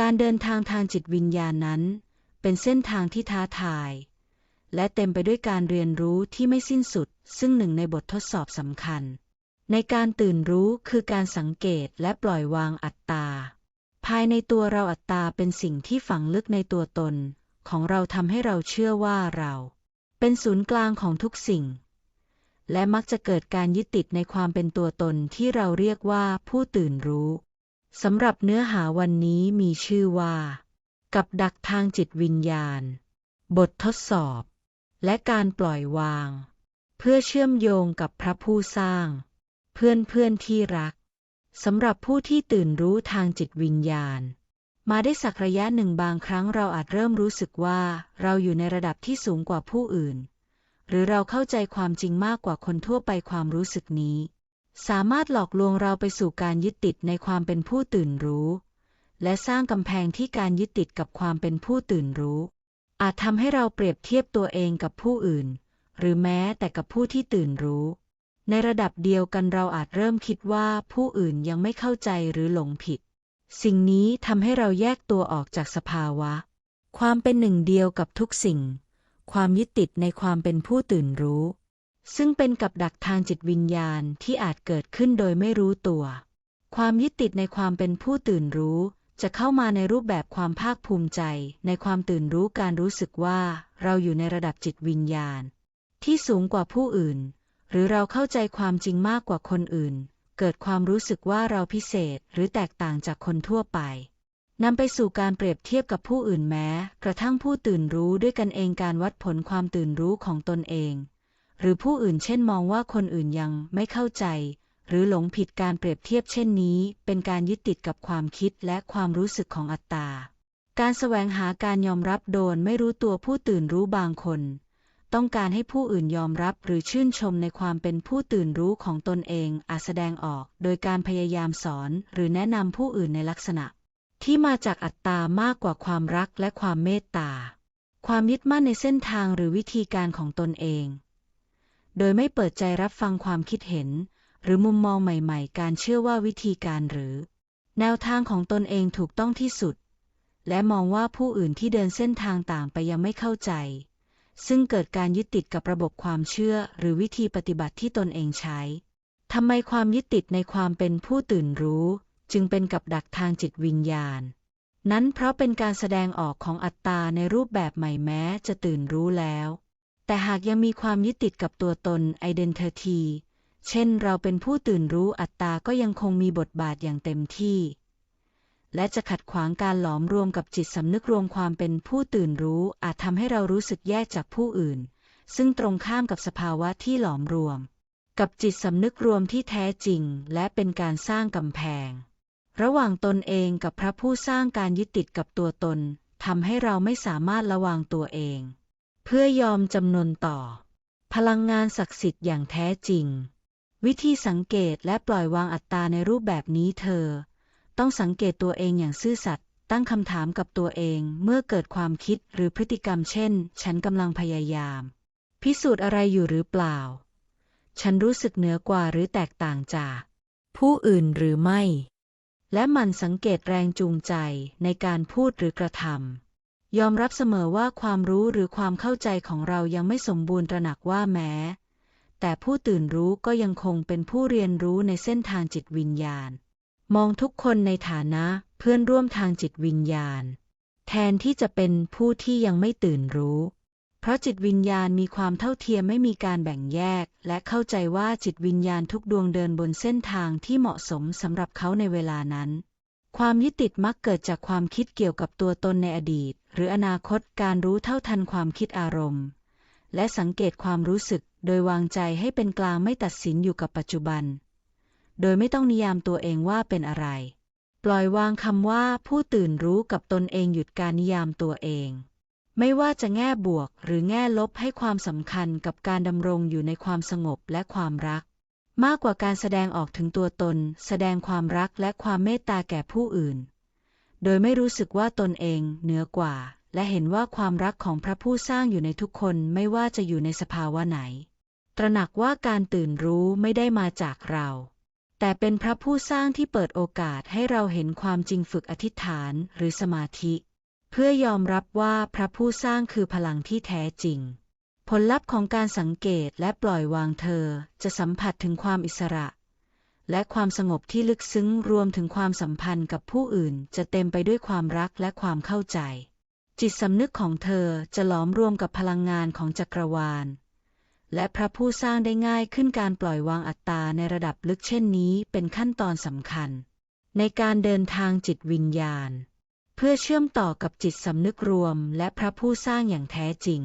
การเดินทางทางจิตวิญญาณนั้น เป็นเส้นทางที่ท้าทาย และเต็มไปด้วยการเรียนรู้ที่ไม่สิ้นสุด ซึ่งหนึ่งในบททดสอบสำคัญ ในการตื่นรู้คือการสังเกตและปล่อยวางอัตตา ภายในตัวเราอัตตาเป็นสิ่งที่ฝังลึกในตัวตน ของเราทำให้เราเชื่อว่าเรา เป็นศูนย์กลางของทุกสิ่ง และมักจะเกิดการยึดติดในความเป็นตัวตนที่เราเรียกว่าผู้ตื่นรู้ สำหรับเนื้อหาวันนี้มีชื่อว่า กับดักทางจิตวิญญาณ บททดสอบ และการปล่อยวาง เพื่อเชื่อมโยงกับพระผู้สร้าง เพื่อนเพื่อนที่รักสำหรับผู้ที่ตื่นรู้ทางจิตวิญญาณ มาได้สักระยะหนึ่งบางครั้งเราอาจเริ่มรู้สึกว่าเราอยู่ในระดับที่สูงกว่าผู้อื่น หรือเราเข้าใจความจริงมากกว่าคนทั่วไปความรู้สึกนี้ สามารถหลอกลวงเราไปสู่การยึดติดในความเป็นผู้ตื่นรู้ และสร้างกำแพงที่การยึดติดกับความเป็นผู้ตื่นรู้ อาจทำให้เราเปรียบเทียบตัวเองกับผู้อื่น หรือแม้แต่กับผู้ที่ตื่นรู้ ในระดับเดียวกันเราอาจเริ่มคิดว่าผู้อื่นยังไม่เข้าใจหรือหลงผิด สิ่งนี้ทำให้เราแยกตัวออกจากสภาวะ ความเป็นหนึ่งเดียวกับทุกสิ่ง ความยึดติดในความเป็นผู้ตื่นรู้ ซึ่งเป็นกับดักทางจิตวิญญาณที่อาจเกิดขึ้นโดยไม่รู้ตัว ความยึดติดในความเป็นผู้ตื่นรู้ จะเข้ามาในรูปแบบความภาคภูมิใจ ในความตื่นรู้การรู้สึกว่า เราอยู่ในระดับจิตวิญญาณ ที่สูงกว่าผู้อื่น หรือเราเข้าใจความจริงมากกว่าคนอื่น เกิดความรู้สึกว่าเราพิเศษหรือแตกต่างจากคนทั่วไปนำไปสู่การเปรียบเทียบกับผู้อื่นแม้ กระทั่งผู้ตื่นรู้ด้วยกันเองการวัดผลความตื่นรู้ของตนเอง หรือผู้อื่นเช่นมองว่าคนอื่นยังไม่เข้าใจ หรือหลงผิดการเปรียบเทียบเช่นนี้ เป็นการยึดติดกับความคิดและความรู้สึกของอัตตา การแสวงหาการยอมรับโดนไม่รู้ตัวผู้ตื่นรู้บางคน ต้องการให้ผู้อื่นยอมรับหรือชื่นชมในความเป็นผู้ตื่นรู้ของตนเองอาจแสดงออก โดยการพยายามสอนหรือแนะนำผู้อื่นในลักษณะ ที่มาจากอัตตามากกว่าความรักและความเมตตา ความยึดมั่นในเส้นทางหรือวิธีการของตนเอง โดยไม่เปิดใจรับฟังความคิดเห็น หรือมุมมองใหม่ ๆ การเชื่อว่าวิธีการหรือ แนวทางของตนเองถูกต้องที่สุด และมองว่าผู้อื่นที่เดินเส้นทางต่างไปยังไม่เข้าใจ ซึ่งเกิดการยึดติดกับระบบความเชื่อหรือวิธีปฏิบัติที่ตนเองใช้ทำไมความยึดติดในความเป็นผู้ตื่นรู้ จึงเป็นกับดักทางจิตวิญญาณ นั้นเพราะเป็นการแสดงออกของอัตตาในรูปแบบใหม่แม้จะตื่นรู้แล้ว แต่หากยังมีความยึดติดกับตัวตน identity เช่นเราเป็นผู้ตื่นรู้อัตตาก็ยังคงมีบทบาทอย่างเต็มที่ และจะขัดขวางการหลอมรวมกับจิตสำนึกรวมความเป็นผู้ตื่นรู้อาจทำให้เรารู้สึกแยกจากผู้อื่น ซึ่งตรงข้ามกับสภาวะที่หลอมรวม กับจิตสำนึกรวมที่แท้จริง และเป็นการสร้างกำแพง ระหว่างตนเองกับพระผู้สร้างการยึดติดกับตัวตนทำให้เราไม่สามารถระวังตัวเอง เพื่อยอมจำนนต่อ พลังงานศักดิ์สิทธิ์อย่างแท้จริง วิธีสังเกตและปล่อยวางอัตตาในรูปแบบนี้เธอ ต้องสังเกตตัวเองอย่างซื่อสัตย์ตั้งคำถามกับตัวเองเมื่อเกิดความคิดหรือพฤติกรรมเช่น ฉันกำลังพยายาม พิสูจน์อะไรอยู่หรือเปล่า ฉันรู้สึกเหนือกว่าหรือแตกต่างจาก ผู้อื่นหรือไม่ และมันสังเกตแรงจูงใจในการพูดหรือกระทำ ยอมรับเสมอว่าความรู้หรือความเข้าใจของเรายังไม่สมบูรณ์ตระหนักว่าแม้ แต่ผู้ตื่นรู้ก็ยังคงเป็นผู้เรียนรู้ในเส้นทางจิตวิญญาณ มองทุกคนในฐานะเพื่อนร่วมทางจิตวิญญาณ แทนที่จะเป็นผู้ที่ยังไม่ตื่นรู้ เพราะจิตวิญญาณมีความเท่าเทียมไม่มีการแบ่งแยก และเข้าใจว่าจิตวิญญาณทุกดวงเดินบนเส้นทางที่เหมาะสมสำหรับเขาในเวลานั้น ความยึดติดมักเกิดจากความคิดเกี่ยวกับตัวตนในอดีต หรืออนาคตการรู้เท่าทันความคิดอารมณ์ และสังเกตความรู้สึกโดยวางใจให้เป็นกลางไม่ตัดสินอยู่กับปัจจุบัน โดยไม่ต้องนิยามตัวเองว่าเป็นอะไร ปล่อยวางคำว่าผู้ตื่นรู้กับตนเองหยุดการนิยามตัวเอง ไม่ว่าจะแง่บวกหรือแง่ลบให้ความสำคัญกับการดำรงอยู่ในความสงบและความรัก มากกว่าการแสดงออกถึงตัวตน แสดงความรักและความเมตตาแก่ผู้อื่น โดยไม่รู้สึกว่าตนเองเหนือกว่า และเห็นว่าความรักของพระผู้สร้างอยู่ในทุกคนไม่ว่าจะอยู่ในสภาวะไหน ตระหนักว่าการตื่นรู้ไม่ได้มาจากเรา แต่เป็นพระผู้สร้างที่เปิดโอกาสให้เราเห็นความจริงฝึกอธิษฐานหรือสมาธิ เพื่อยอมรับว่าพระผู้สร้างคือพลังที่แท้จริง ผลลัพธ์ของการสังเกตและปล่อยวางเธอจะสัมผัสถึงความอิสระ และความสงบที่ลึกซึ้งรวมถึงความสัมพันธ์กับผู้อื่น จะเต็มไปด้วยความรักและความเข้าใจ จิตสำนึกของเธอจะหลอมรวมกับพลังงานของจักรวาล และพระผู้สร้างได้ง่ายขึ้นการปล่อยวางอัตตาในระดับลึกเช่นนี้เป็นขั้นตอนสำคัญ ในการเดินทางจิตวิญญาณ เพื่อเชื่อมต่อกับจิตสำนึกรวมและพระผู้สร้างอย่างแท้จริง